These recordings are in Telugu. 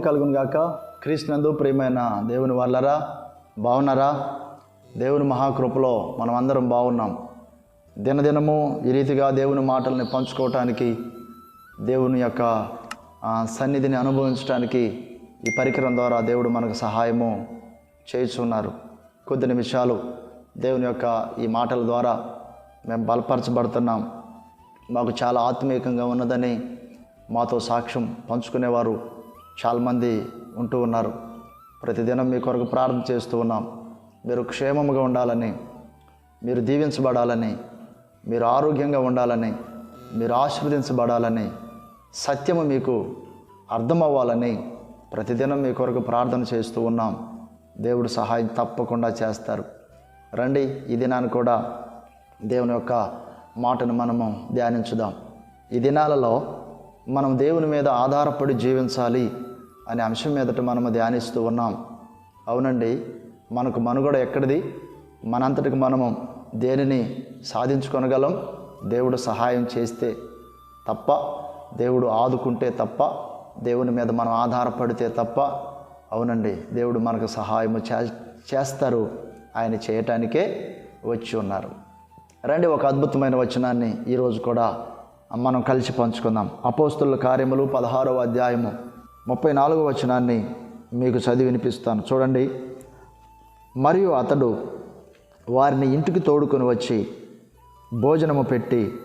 కలుగును గాక. క్రీస్తునందు ప్రియమైన దేవుని వాళ్ళరా బాగున్నారా దేవుని మహాకృపలో మనం అందరం బాగున్నాం దినదినము ఈ రీతిగా దేవుని మాటల్ని పంచుకోవటానికి దేవుని యొక్క సన్నిధిని అనుభవించడానికి ఈ పరికరం ద్వారా దేవుడు మనకు సహాయము చేయుచున్నారు కొద్ది నిమిషాలు దేవుని యొక్క ఈ మాటల ద్వారా మేము బలపరచబడుతున్నాం. మాకు చాలా ఆత్మీయంగా ఉన్నదని మాతో సాక్ష్యం పంచుకునేవారు. చాలామంది ఉంటూ ఉన్నారు. ప్రతిదినం మీ కొరకు ప్రార్థన చేస్తూ ఉన్నాం. మీరు క్షేమముగా ఉండాలని మీరు దీవించబడాలని మీరు ఆరోగ్యంగా ఉండాలని మీరు ఆశీర్వదించబడాలని సత్యము మీకు అర్థమవ్వాలని ప్రతిదినం మీ కొరకు ప్రార్థన చేస్తూ ఉన్నాం. దేవుడు సహాయం తప్పకుండా చేస్తారు. రండి ఈ దినాన్ని కూడా దేవుని యొక్క మాటను మనము ధ్యానించుదాం. ఈ దినాలలో మనం దేవుని మీద ఆధారపడి జీవించాలి. అనే అంశం మీదట మనము ధ్యానిస్తూ ఉన్నాం. అవునండి మనకు మనుగడ ఎక్కడిది? మనంతటికి మనము దేనిని సాధించుకొనగలం? దేవుడు సహాయం చేస్తే తప్ప దేవుడు ఆదుకుంటే తప్ప దేవుని మీద మనం ఆధారపడితే తప్ప అవునండి దేవుడు మనకు సహాయము చే చేస్తారు. ఆయన చేయటానికే వచ్చి ఉన్నారు. రండి ఒక అద్భుతమైన వచనాన్ని ఈరోజు కూడా మనం కలిసి పంచుకుందాం. అపోస్తుల కార్యములు పదహారవ అధ్యాయము. ముప్పై నాలుగవ వచనాన్ని మీకు చదివి వినిపిస్తాను. చూడండి. మరియు అతడు వారిని ఇంటికి తోడుకొని వచ్చి భోజనము పెట్టి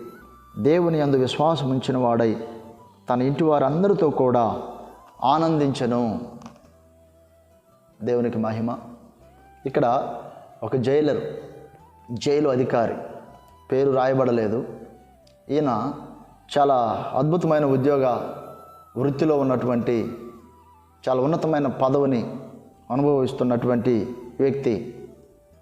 దేవుని అందు విశ్వాసం ఉంచిన వాడై తన ఇంటి వారందరితో కూడా ఆనందించను. దేవునికి మహిమ. ఇక్కడ ఒక జైలర్ జైలు అధికారి పేరు రాయబడలేదు. ఈయన చాలా అద్భుతమైన ఉద్యోగ వృత్తిలో ఉన్నటువంటి చాలా ఉన్నతమైన పదవిని అనుభవిస్తున్నటువంటి వ్యక్తి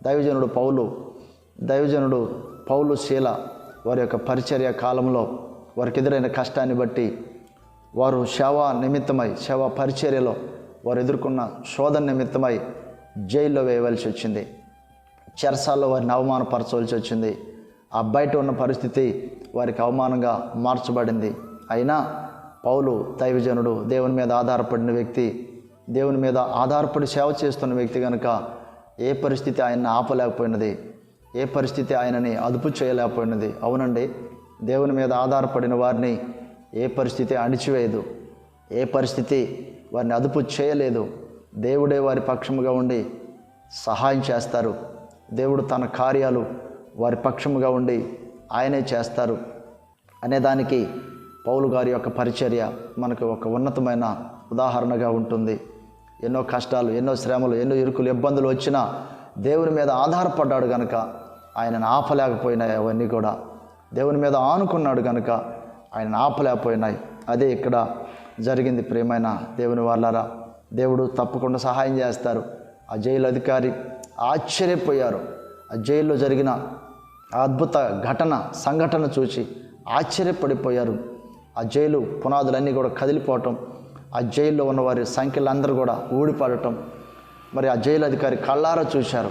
దైవజనుడు పౌలు. దైవజనుడు పౌలు శీల వారి యొక్క పరిచర్య కాలంలో వారికి ఎదురైన కష్టాన్ని బట్టి వారు సేవ నిమిత్తమై సేవ పరిచర్యలో వారు ఎదుర్కొన్న శోధన నిమిత్తమై జైల్లో వేయవలసి వచ్చింది. చెరసాల్లో వారిని అవమానపరచవలసి వచ్చింది. ఆ బయట ఉన్న పరిస్థితి వారికి అవమానంగా మార్చబడింది. అయినా పౌలు దైవజనుడు దేవుని మీద ఆధారపడిన వ్యక్తి దేవుని మీద ఆధారపడి సేవ చేస్తున్న వ్యక్తి కనుక ఏ పరిస్థితి ఆయన్ని ఆపలేకపోయినది? ఏ పరిస్థితి ఆయనని అదుపు చేయలేకపోయినది? అవునండి దేవుని మీద ఆధారపడిన వారిని ఏ పరిస్థితి అణిచివేయదు? ఏ పరిస్థితి వారిని అదుపు చేయలేదు? దేవుడే వారి పక్షముగా ఉండి సహాయం చేస్తారు. దేవుడు తన కార్యాలు వారి పక్షముగా ఉండి ఆయనే చేస్తారు. అనేదానికి పౌలు గారి యొక్క పరిచర్య మనకు ఒక ఉన్నతమైన ఉదాహరణగా ఉంటుంది. ఎన్నో కష్టాలు ఎన్నో శ్రమలు ఎన్నో ఇరుకులు ఇబ్బందులు వచ్చినా దేవుని మీద ఆధారపడ్డాడు కనుక ఆయనను ఆపలేకపోయినాయి అవన్నీ కూడా. దేవుని మీద ఆనుకున్నాడు కనుక ఆయన ఆపలేకపోయినాయి. అదే ఇక్కడ జరిగింది ప్రేమైన దేవుని వాళ్ళారా దేవుడు తప్పకుండా సహాయం చేస్తారు. ఆ జైలు అధికారి ఆశ్చర్యపోయారు. ఆ జైల్లో జరిగిన ఆ అద్భుత ఘటన సంఘటన చూసి ఆశ్చర్యపడిపోయారు. ఆ జైలు పునాదులన్నీ కూడా కదిలిపోవటం ఆ జైల్లో ఉన్న వారి సంఖ్యలందరూ కూడా ఊడిపడటం. మరి ఆ జైలు అధికారి కళ్ళారా చూశారు.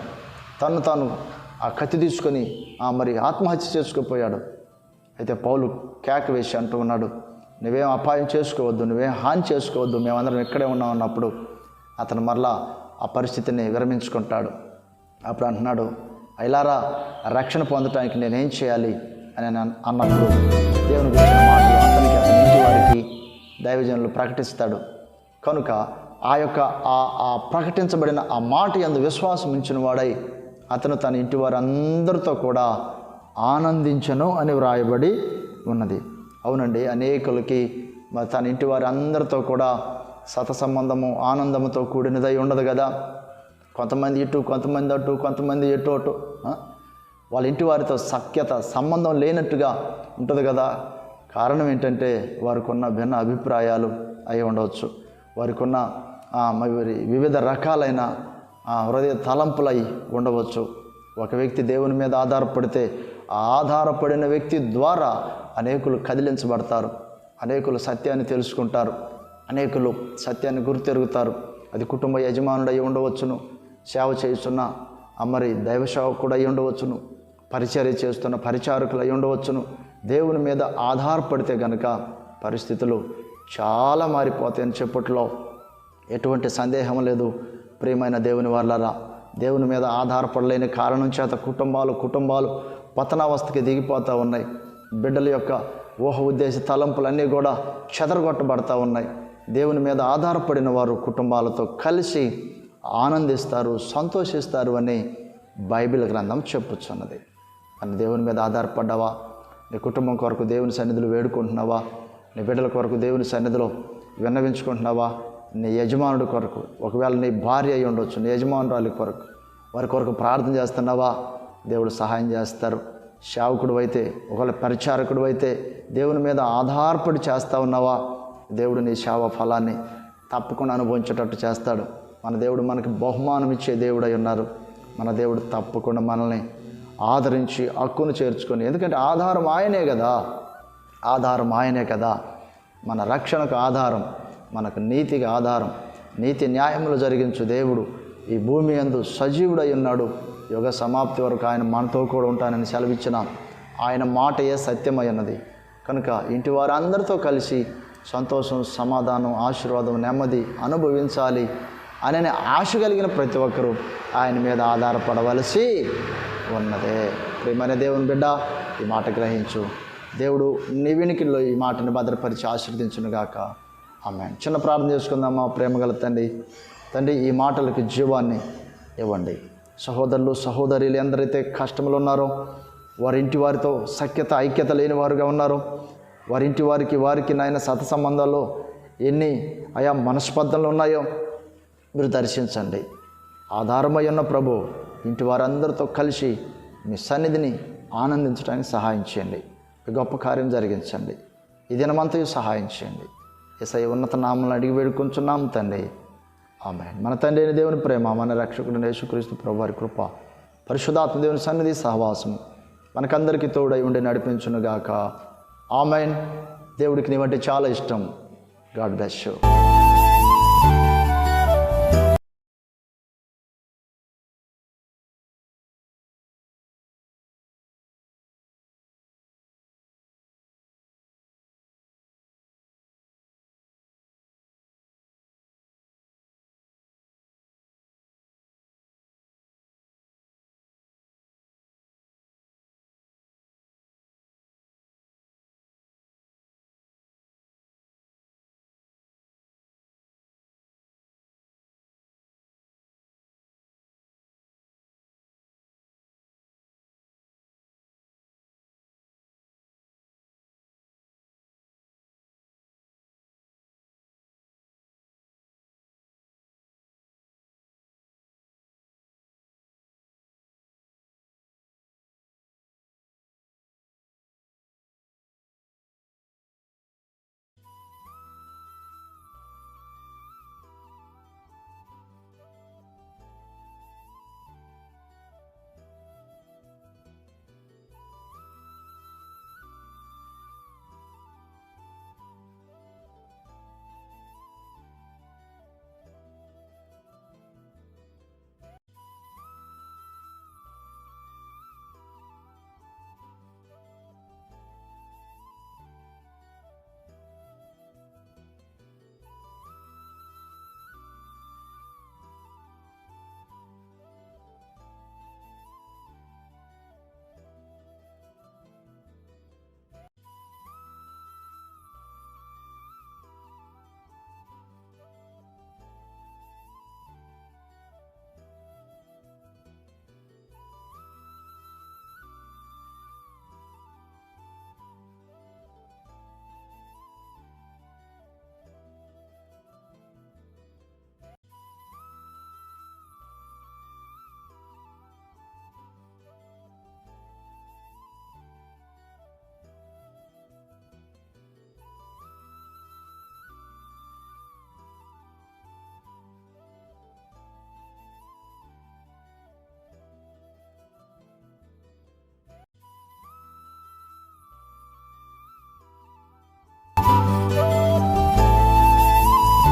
తను తాను ఆ కత్తి తీసుకొని ఆ మరి ఆత్మహత్య చేసుకుపోయాడు. అయితే పౌలు కేక వేసి అంటూ ఉన్నాడు నువ్వేం అపాయం చేసుకోవద్దు నువ్వేం హాని చేసుకోవద్దు మేమందరం ఇక్కడే ఉన్నాం అన్నప్పుడు అతను మరలా ఆ పరిస్థితిని విరమించుకుంటాడు. అప్పుడు అంటున్నాడు అయిలారా రక్షణ పొందటానికి నేనేం చేయాలి? అని అన్నప్పుడు దేవుని గురించిన మాటలు అతనికి అతని ఇంటి వారికి దైవజనులు ప్రకటిస్తాడు. కనుక ఆ యొక్క ఆ ఆ ప్రకటించబడిన ఆ మాట ఎందు విశ్వాసం ఉంచిన వాడై అతను తన ఇంటి వారందరితో కూడా ఆనందించను అని వ్రాయబడి ఉన్నది. అవునండి అనేకులకి తన ఇంటి వారి అందరితో కూడా సత సంబంధము ఆనందముతో కూడినదై ఉండదు కదా. కొంతమంది ఇటు కొంతమంది అటు కొంతమంది ఎటు అటు వాళ్ళ ఇంటి వారితో సఖ్యత సంబంధం లేనట్టుగా ఉంటుంది కదా. కారణం ఏంటంటే వారికి ఉన్న భిన్న అభిప్రాయాలు అయి ఉండవచ్చు. వారికి ఉన్న వివిధ రకాలైన హృదయ తలంపులై ఉండవచ్చు. ఒక వ్యక్తి దేవుని మీద ఆధారపడితే ఆ ఆధారపడిన వ్యక్తి ద్వారా అనేకులు కదిలించబడతారు. అనేకులు సత్యాన్ని తెలుసుకుంటారు. అనేకులు సత్యాన్ని గుర్తెరుగుతారు. అది కుటుంబ యజమానుడు ఉండవచ్చును. సేవ చేస్తున్న మరి దైవ సేవకుడు అయి ఉండవచ్చును. పరిచర్య చేస్తున్న పరిచారకులు అయి ఉండవచ్చును. దేవుని మీద ఆధారపడితే గనక పరిస్థితులు చాలా మారిపోతాయని చెప్పట్లో ఎటువంటి సందేహం లేదు. ప్రియమైన దేవుని వాళ్ళరా దేవుని మీద ఆధారపడలేని కారణం చేత కుటుంబాలు కుటుంబాలు పతనావస్థకి దిగిపోతూ ఉన్నాయి. బిడ్డల యొక్క ఊహ ఉద్దేశ తలంపులన్నీ కూడా చెదరగొట్టబడతా ఉన్నాయి. దేవుని మీద ఆధారపడిన వారు కుటుంబాలతో కలిసి ఆనందిస్తారు సంతోషిస్తారు అని బైబిల్ గ్రంథం చెప్పుచున్నది. కానీ దేవుని మీద ఆధారపడ్డావా? నీ కుటుంబం కొరకు దేవుని సన్నిధిలో వేడుకుంటున్నావా? నీ బిడ్డల కొరకు దేవుని సన్నిధిలో విన్నవించుకుంటున్నావా? నీ యజమానుడి కొరకు ఒకవేళ నీ భార్య అయి ఉండొచ్చు నీ యజమానురాలి కొరకు వారి కొరకు ప్రార్థన చేస్తున్నావా? దేవుడు సహాయం చేస్తారు. సేవకుడు అయితే ఒకవేళ పరిచారకుడు అయితే దేవుని మీద ఆధారపడి చేస్తా ఉన్నావా? దేవుడు నీ సేవ ఫలాన్ని తప్పకుండా అనుభవించేటట్టు చేస్తాడు. మన దేవుడు మనకి బహుమానం ఇచ్చే దేవుడై ఉన్నారు. మన దేవుడు తప్పకుండా మనల్ని ఆదరించి హక్కును చేర్చుకొని. ఎందుకంటే ఆధారం ఆయనే కదా. ఆధారం ఆయనే కదా. మన రక్షణకు ఆధారం మనకు నీతికి ఆధారం. నీతి న్యాయములు జరిగించు దేవుడు ఈ భూమి అందు సజీవుడై ఉన్నాడు. యుగ సమాప్తి వరకు ఆయన మనతో కూడా ఉంటానని సెలవిచ్చిన ఆయన మాటయే సత్యమై ఉన్నది. కనుక ఇంటి వారందరితో కలిసి సంతోషం సమాధానం ఆశీర్వాదం నెమ్మది అనుభవించాలి అనే ఆశ కలిగిన ప్రతి ఒక్కరూ ఆయన మీద ఆధారపడవలసి ఉన్నదే. ప్రియమైన దేవుని బిడ్డ ఈ మాట గ్రహించు. దేవుడు నీ ఈ మాటని భద్రపరిచి ఆశీర్వదించునుగాక. ఆమె చిన్న ప్రార్థన చేసుకుందామా ప్రేమగల తండ్రి. తండ్రి ఈ మాటలకు జీవాన్ని ఇవ్వండి. సహోదరులు సహోదరులు ఎందరైతే కష్టములు ఉన్నారో వారింటి వారితో సఖ్యత ఐక్యత లేని వారుగా ఉన్నారో వారింటి వారికి వారికి నాయన సత సంబంధాల్లో ఎన్ని ఆయా మనస్పర్ధలు ఉన్నాయో మీరు దర్శించండి. ఆధారమై ఉన్న ప్రభు ఇంటి వారందరితో కలిసి మీ సన్నిధిని ఆనందించడానికి సహాయం చేయండి. గొప్ప కార్యం జరిగించండి. ఈ దినమంతయు సహాయం చేయండి. ఎస్ఐ ఉన్నత నామలను అడిగి వేడుకుంటున్నాం తండ్రి. ఆమె మన తండ్రి అయిన దేవుని ప్రేమ మన రక్షకుడు యేసుక్రీస్తు ప్రభు వారి కృప పరిశుధాత్మ దేవుని సన్నిధి సహవాసం మనకందరికీ తోడై ఉండి నడిపించునుగాక. ఆమెన్. దేవుడికి నీవంటే చాలా ఇష్టం. God bless you.